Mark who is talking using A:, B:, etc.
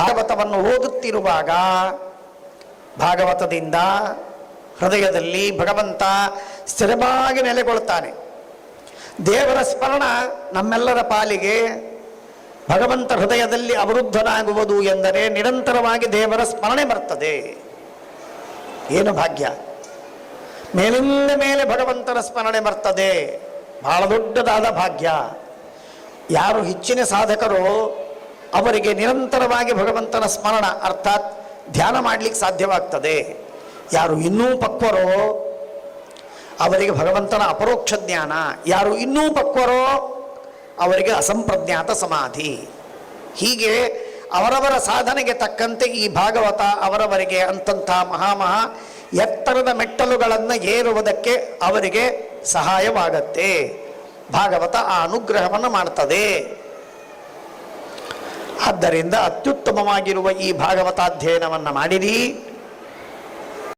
A: ಭಾಗವತವನ್ನು ಓದುತ್ತಿರುವಾಗ ಭಾಗವತದಿಂದ ಹೃದಯದಲ್ಲಿ ಭಗವಂತ ಸ್ಥಿರವಾಗಿ ನೆಲೆಗೊಳ್ತಾನೆ ದೇವರ ಸ್ಮರಣ ನಮ್ಮೆಲ್ಲರ ಪಾಲಿಗೆ ಭಗವಂತ ಹೃದಯದಲ್ಲಿ ಅವರುದ್ಧನಾಗುವುದು ಎಂದರೆ ನಿರಂತರವಾಗಿ ದೇವರ ಸ್ಮರಣೆ ಬರ್ತದೆ ಏನು ಭಾಗ್ಯ? ಮೇಲಿಂದ ಮೇಲೆ ಭಗವಂತನ ಸ್ಮರಣೆ ಬರ್ತದೆ. ಬಹಳ ದೊಡ್ಡದಾದ ಭಾಗ್ಯ. ಯಾರು ಹೆಚ್ಚಿನ ಸಾಧಕರು ಅವರಿಗೆ ನಿರಂತರವಾಗಿ ಭಗವಂತನ ಸ್ಮರಣ ಅರ್ಥಾತ್ ಧ್ಯಾನ ಮಾಡಲಿಕ್ಕೆ ಸಾಧ್ಯವಾಗ್ತದೆ. ಯಾರು ಇನ್ನೂ ಪಕ್ವರೋ, ಅವರಿಗೆ ಭಗವಂತನ ಅಪರೋಕ್ಷ ಜ್ಞಾನ. ಯಾರು ಇನ್ನೂ ಪಕ್ವರೋ, ಅವರಿಗೆ ಅಸಂಪ್ರಜ್ಞಾತ ಸಮಾಧಿ. ಹೀಗೆ ಅವರವರ ಸಾಧನೆಗೆ ತಕ್ಕಂತೆ ಈ ಭಾಗವತ ಅವರವರಿಗೆ ಅಂತಂಥ ಮಹಾಮಹಾ ಎತ್ತರದ ಮೆಟ್ಟಲುಗಳನ್ನು ಏರುವುದಕ್ಕೆ ಅವರಿಗೆ ಸಹಾಯವಾಗತ್ತೆ. ಭಾಗವತ ಆ ಅನುಗ್ರಹವನ್ನು ಮಾಡ್ತದೆ. ಆದ್ದರಿಂದ ಅತ್ಯುತ್ತಮವಾಗಿರುವ ಈ ಭಾಗವತಾಧ್ಯಯನವನ್ನು ಮಾಡಿರಿ.